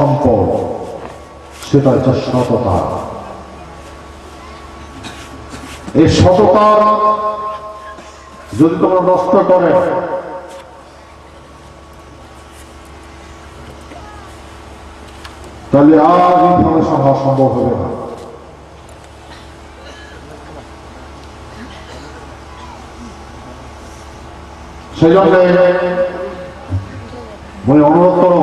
সম্পদ সেটা হচ্ছে সততা। এই সততা যদি তোমরা নষ্ট করে, তাহলে আর ফাউন্ডেশন হওয়া সম্ভব হবে না। সেই জন্য অনুরোধ করো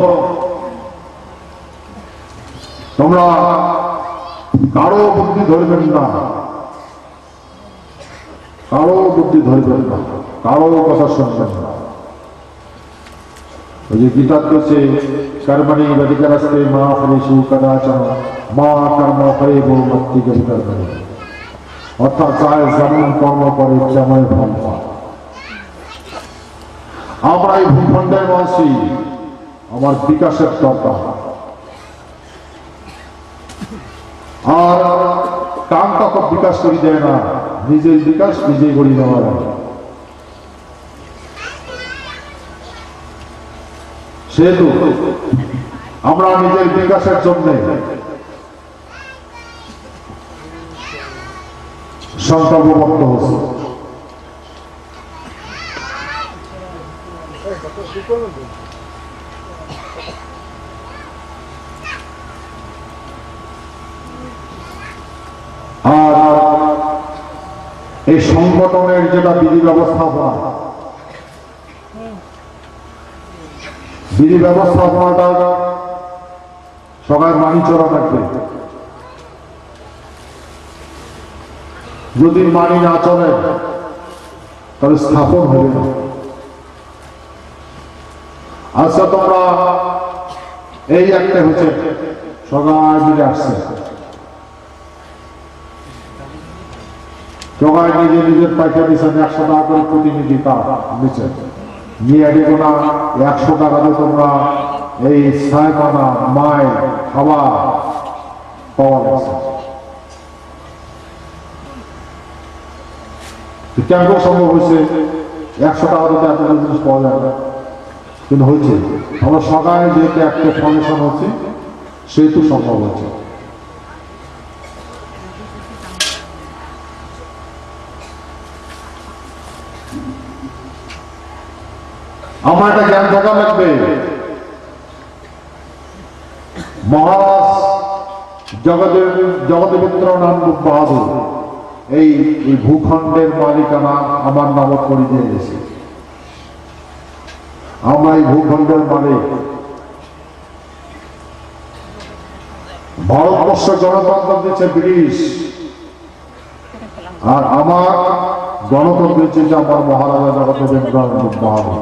তোমরা কারও বুদ্ধি ধরবেন না। কারও বুদ্ধি ধরবেন না। কারও কথা শুনবেন না। ওই যে গীতা করছে কর্মণি বধিকরস্তে মা ফলেশু কদাচন, মা কর্ম ফলে বহু ভক্তি কর্মণি অর্থাৎ চায় যেমন কর্ম করে তেমন ফল আমরা এই ভূখণ্ডের বাসী। আমার বিকাশের দরকার। আর কাম কাপড় বিকাশ করি দেয় না নিজের বিকাশ, নিজেই করি নেওয়া সেহেতু আমরা নিজের বিকাশের জন্য সংকল্পবদ্ধ হচ্ছি। আর এই সংগঠনের যেটা বিধি ব্যবস্থাপনা বিধি ব্যবস্থাপনাটা সবাই মানি চলা থাকবে। যদি মানি না চলে, তাহলে স্থাপন হবে না। আচ্ছা তোমরা এই একটা হচ্ছে, সবাই মিলে আসছে। সবাই নিজে নিজের পয়সা দিচ্ছেন একশো টাকা করে প্রতিনিধি কার্ড দিচ্ছেন নিয়ে না, একশো টাকাতে তোমরা এই সায়মানা মায় খাওয়া পাওয়া গেছে। কেন সম্ভব হয়েছে? একশো টাকা দিতে এত জিনিস পাওয়া না। কিন্তু হয়েছে। আমরা সবাই যেহেতু একটা ফাউন্ডেশন হচ্ছে সেহেতু সম্ভব হচ্ছে আমার একটা জ্ঞান থাকা লাগবে। মহারাজ জগদেব জগদেবেন্দ্র নাম বাহাদুর, এই ভূখণ্ডের মালিকানা আমার নামত করে দিয়ে গেছে। আমরা এই ভূখণ্ডের মালিক। ভারতবর্ষ গণতন্ত্র দিচ্ছে ব্রিটিশ। আর আমার গণতন্ত্র যে আমার মহারাজা নাম বাহাদুর।